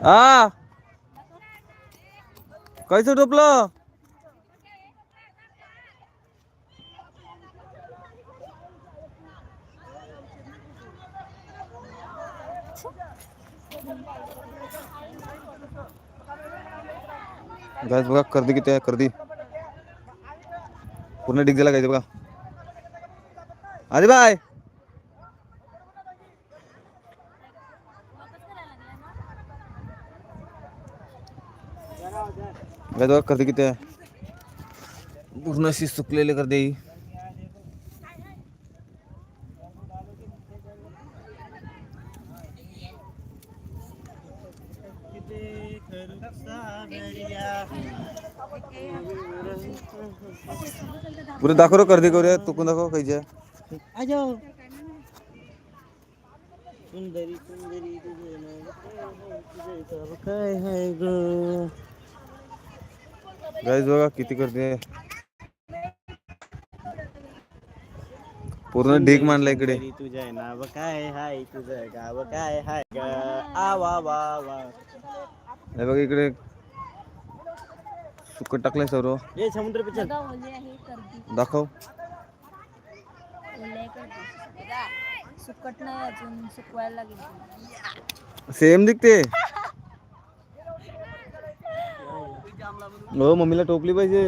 हा. कैसे टोपलं? गायस बघा कर्दी किती आहे कर्दी पूर्ण डिग झाला काय बघा. आधी बाय गायस बघा कर्दी किती आहे पूर्ण अशी सुकलेली कर्दी पुरे दाखव रे कर्दी करूया तुकून दाखव खायच्या आजो सुंदरी सुंदरी तुझे नाव तुझे गाव काय हाय ग गाईज बघा किती गर्दी आहे. पूर्ण ढीक मांडला इकडे. तुझे नाव काय हाय तुझं गाव काय हाय ग आ वा वा वा. हे बघा इकडे. सुकट टाकलंय सर्व. ये समुद्र पे चल. बघा ओले आहे कर्दी दाखव. सुकट नाही अजून सुकवायला लागेल. सेम दिसते हो मम्मीला टोपली पाहिजे.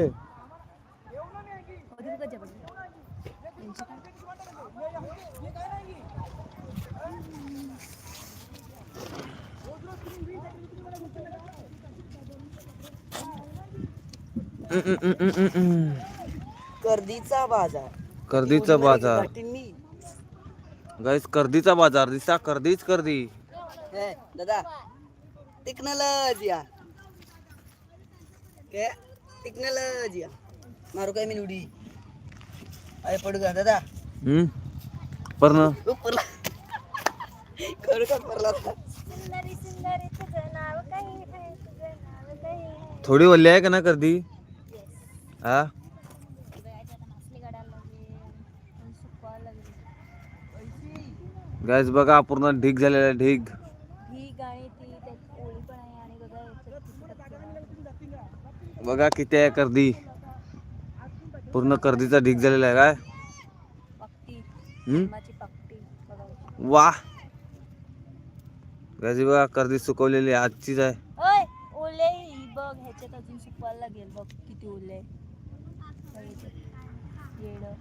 कर्दीचा बाजार. कर्दीचा बाजार. गाईस कर्दीचा बाजार दिसा कर्दीच कर्दी दादा टेक्नॉलॉजिया के नाव काही आहे? तुझं नाव काही आहे? थोडी वल्ली आहे का ना कर्दी हा? गाईस बघा पूर्ण ढीक झालेला आहे, ढीक ही गाणी ती त्याची ओळी पण आहे आणि बघा याच्यात किती टक्के आहे. बघा किती आहे कर्दी. पूर्ण कर्दीचा ढीक झालेला आहे काय? वा गाजी बघा. कर्दी सुकवलेली आजचीच आहे. ओले ही बघ ह्याच्यात अजून सुकवायला लागेल. बघ किती ओले. आहे. बघ. ह्याच्यात. येडं.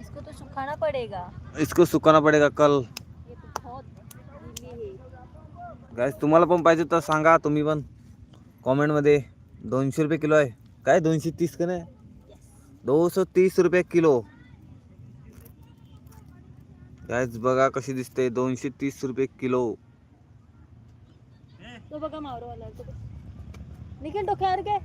इसको तो सुखाना पडेगा. इसको सुकाना पडेगा कल. ये तो बहुत गीली है. गाईस तुम्हाला पण पाहिजे तर सांगा तुम्ही पण. कॉमेंटमध्ये दोनशे रुपये किलो आहे. काय दोनशे तीस का नाही? दोनशे तीस रुपये किलो. गॅस बघा कशी दिसते दोनशे तीस रुपये किलो. तो बघा मावरवाला निखिल डोक्यावर काय